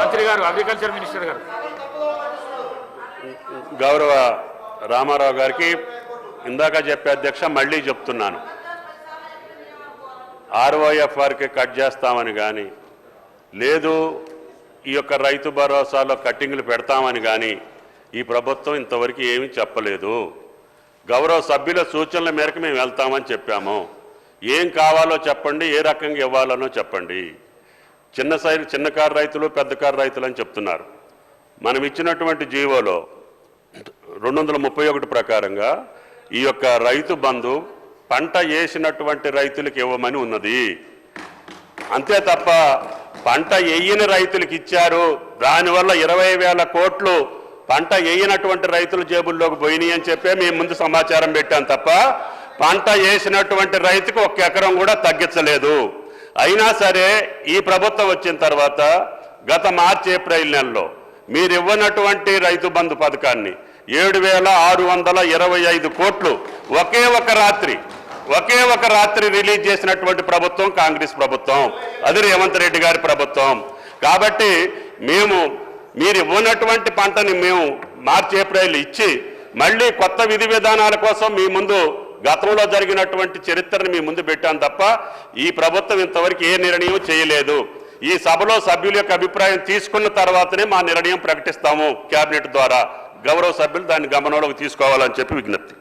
మంత్రి గారు agriculture minister గారు. గౌరవ రామారావు గారికి ఇందాక చెప్పే అధ్యక్ష మళ్ళీ చెప్తున్నాను. ఆర్ఓఎఫ్ఆర్కి కట్ చేస్తామని కానీ లేదు ఈ యొక్క రైతు భరోసాలో కట్టింగ్లు పెడతామని కానీ ఈ ప్రభుత్వం ఇంతవరకు ఏమీ చెప్పలేదు. గౌరవ సభ్యుల సూచనల మేరకు మేము వెళ్తామని చెప్పాము. ఏం కావాలో చెప్పండి ఏ రకంగా ఇవ్వాలనో చెప్పండి. చిన్న సైజు చిన్న కారు రైతులు పెద్ద కారు రైతులు అని చెప్తున్నారు. మనం ఇచ్చినటువంటి జీవోలో రెండు వందల ముప్పై ఒకటి ప్రకారంగా ఈ యొక్క రైతు బంధు పంట వేసినటువంటి రైతులకు ఇవ్వమని ఉన్నది. అంతే తప్ప పంట వేయని రైతులకు ఇచ్చారు. దానివల్ల ఇరవై వేల కోట్లు పంట వేయనటువంటి రైతుల జేబుల్లోకి పోయినాయి అని చెప్పే మేము ముందు సమాచారం పెట్టాం తప్ప పంట వేసినటువంటి రైతుకు ఒక్క ఎకరం కూడా తగ్గించలేదు. అయినా సరే ఈ ప్రభుత్వం వచ్చిన తర్వాత గత మార్చి ఏప్రిల్ నెలలో మీరు ఇవ్వనటువంటి రైతు బంధు పథకాన్ని ఏడు వేల ఆరు వందల ఇరవై ఐదు కోట్లు ఒకే ఒక రాత్రి ఒకే ఒక రాత్రి రిలీజ్ చేసినటువంటి ప్రభుత్వం కాంగ్రెస్ ప్రభుత్వం. అది రేవంత్ రెడ్డి గారి ప్రభుత్వం. కాబట్టి మేము మీరు ఇవ్వనటువంటి పంటని మేము మార్చి ఏప్రిల్ ఇచ్చి మళ్ళీ కొత్త విధి విధానాల కోసం మీ ముందు గతంలో జరిగినటువంటి చరిత్రను మీ ముందు పెట్టాను తప్ప ఈ ప్రభుత్వం ఇంతవరకు ఏ నిర్ణయం చేయలేదు. ఈ సభలో సభ్యుల యొక్క అభిప్రాయం తీసుకున్న తర్వాతనే మా నిర్ణయం ప్రకటిస్తాము కేబినెట్ ద్వారా. గౌరవ సభ్యులు దాన్ని గమనంలోకి తీసుకోవాలని చెప్పి విజ్ఞప్తి.